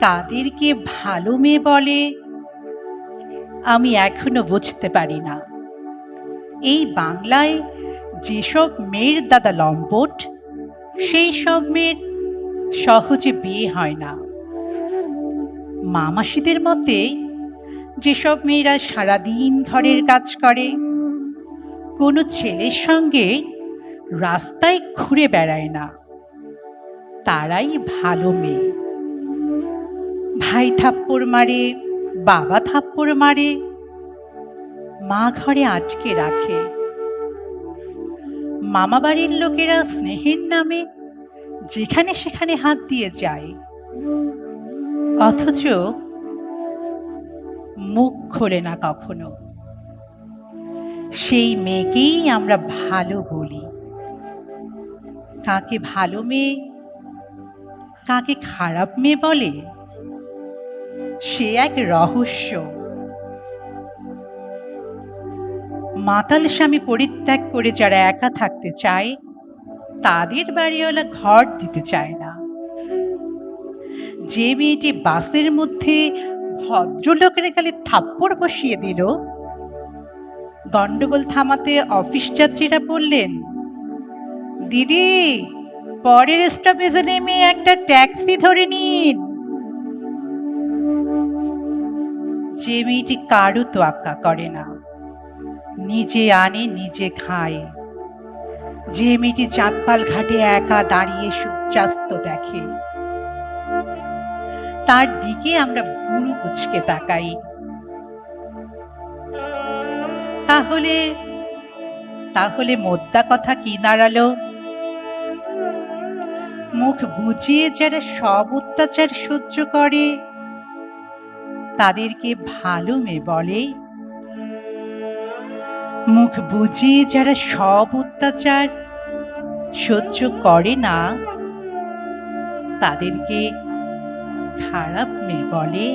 কাদেরকে ভালো মেয়ে বলে? আমি এখনও বুঝতে পারি না। এই বাংলায় যেসব মেয়ের দাদা লম্পট, সেই সব মেয়ের সহজে বিয়ে হয় না। মামাসিদের মতে, যেসব মেয়েরা সারাদিন ঘরের কাজ করে, কোনো ছেলের সঙ্গে রাস্তায় ঘুরে বেড়ায় না। তারাই ভালো মেয়ে। ভাই থাপ্পড় মারে, বাবা থাপ্পড় মারে, মা ঘরে আটকে রাখে। মামা বাড়ির লোকেরা স্নেহের নামে যেখানে সেখানে হাত দিয়ে যায়। অথচ মুখ খোলে না কখনো। সেই মেয়েকেই আমরা ভালো বলি। কাকে ভালো মেয়ে, কাকে খারাপ মেয়ে বলে সে এক রহস্য। মাতাল স্বামী পরিত্যাগ করে যারা একা থাকতে চায়, তাদের বাড়িওয়ালা ঘর দিতে চায় না। যে মেয়েটি বাসের মধ্যে ভদ্রলোকের গালে থাপ্পড় বসিয়ে দিল, গন্ডগোল থামাতে অফিস যাত্রীরা বললেন, দিদি, পরের স্টপেজে নেমে একটা ট্যাক্সি ধরে নিন। যে মেয়েটি কারও তোয়াক্কা করে না। নিজে আনে, নিজে খায়। যে মেয়েটি চাঁদপাল ঘাটে একা দাঁড়িয়ে সূর্যাস্ত দেখে। তার দিকে আমরা বুড়ো কুচকে তাকাই। তাহলে তাহলে মোদ্দা কথা কি দাঁড়াল? মুখ বুঝিয়ে যারা সব অত্যাচার সহ্য করে তাদেরকে ভালো মেয়ে বলে। মুখ বুঝে যারা সব অত্যাচার সহ্য করে না, তাদেরকে খারাপ মেয়ে বলে।